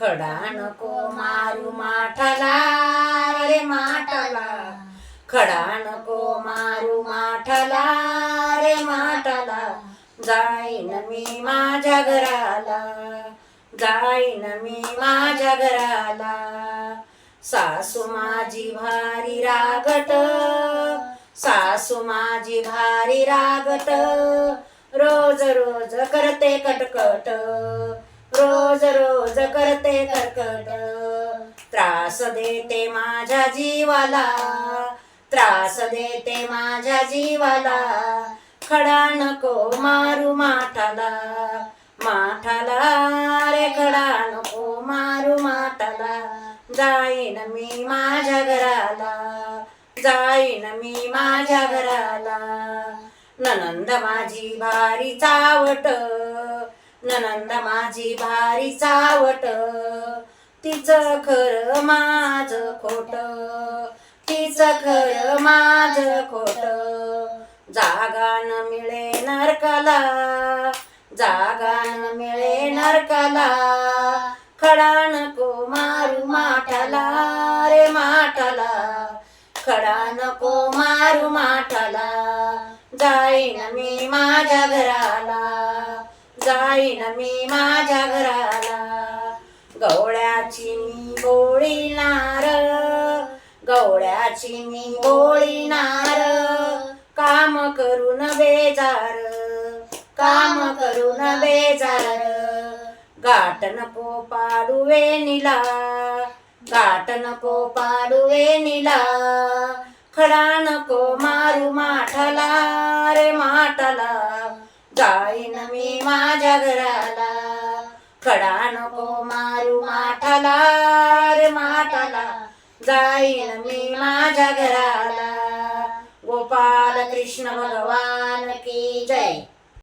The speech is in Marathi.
खडा नको मारू माठाला. रे माठाला. खडा नको मारू माठाला. रे माठाला. जाईन मी माझ्या घराला. जाईन मी माझ्या घराला. सासू माझी भारी रागट सासू माझी भारी रागट रोज रोज करते कटकट. कर्कट त्रास देते माझ्या जीवाला त्रास देते माझ्या जीवाला. खडा नको मारू माठाला माठाला रे खडा नको मारू माठाला. जाईन मी माझ्या घराला जाईन मी माझ्या घराला. ननंद माझी भारी चावट ननंद माझी भारी चावट. तिचं खरं माझ खोट. तिचं खरं माझ खोट. जागा न मिळे नरकाला. जागा न मिळे नरकाला. खडा नको मारू माठाला. रे माठाला. खडा नको मारू माठाला. जाईन मी माझ्या घराला. जाईन मी माझ्या घराला. गवळ्याची मी बोळीनार गवळ्याची मी बोळीनार काम करून बेजार. काम करून बेजार. गाठ नको पाडुवे निला. गाठ नको पाडुवे निला. खडा नको मारू माठाला. रे माठाला. जाईन मी माझ्या घराला. खडा नको मारू माठाला रे माठाला. जाईन मी माझ्या घराला. गोपाल कृष्ण भगवान की जय.